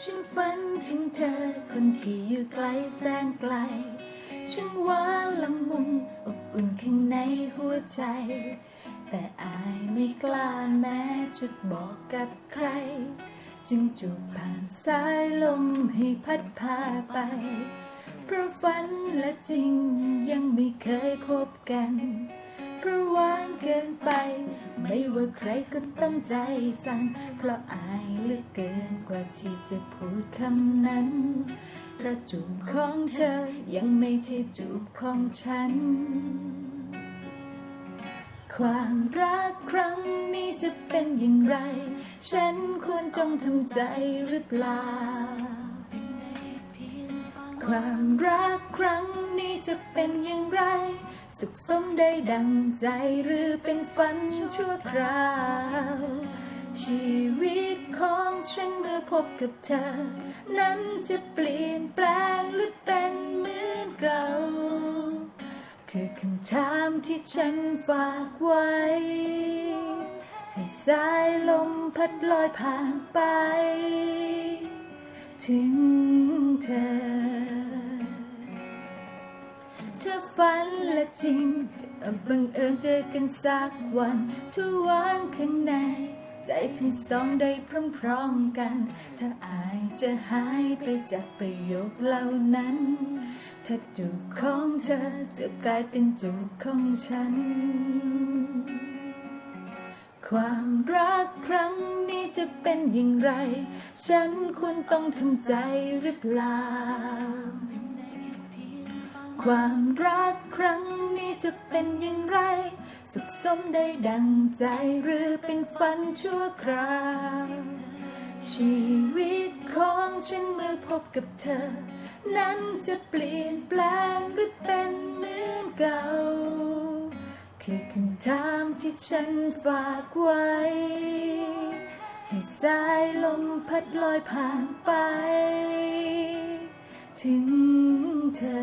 ฉันฝันถึงเธอคนที่อยู่ไกลแสนไกลฉันหวานละมุนอบอุ่นข้างในหัวใจ แต่อายไม่กล้าแม้จะบอกกับใคร จึงจูบผ่านสายลมให้พัดพาไป เพราะฝันและจริงยังไม่เคยพบกัน เพราะหวานเกินไป ไม่ว่าใครก็ตั้งใจสั่นเพราะอายเหลือเกินกว่าที่จะพูดคำนั้นเพราะจูบของเธอยังไม่ใช่จูบของฉัน ความรักครั้งนี้จะเป็นอย่างไร ฉันควรจงทำใจหรือเปล่า ความรักครั้งนี้จะเป็นอย่างไร สุขสมได้ดังใจหรือเป็นฝันชั่วคราว ชีวิตของฉันเมื่อพบกับเธอ นั้นจะเปลี่ยนแปลงหรือเป็นเหมือนเก่าคือคำถามที่ฉันฝากไว้ ให้สายลมพัดลอยผ่านไป ถึงเธอ เธอฝันและจริงจะบังเอิญเจอกันสักวันทุกวันข้างใน ใจทั้งสองได้พร้อมๆกัน ถ้าอายจะหายไปจากประโยคเหล่านั้น ถ้าจูบของเธอจะกลายเป็นจูบของฉัน ความรักครั้งนี้จะเป็นอย่างไร ฉันควรต้องทำใจหรือเปล่า ความรักครั้งนี้จะเป็นอย่างไร สุขสมได้ดังใจหรือเป็นฝันชั่วคราว ชีวิตของฉันเมื่อพบกับเธอ นั้นจะเปลี่ยนแปลงหรือเป็นเหมือนเก่า คือคำถามที่ฉันฝากไว้ ให้สายลมพัดลอยผ่านไป ถึงเธอ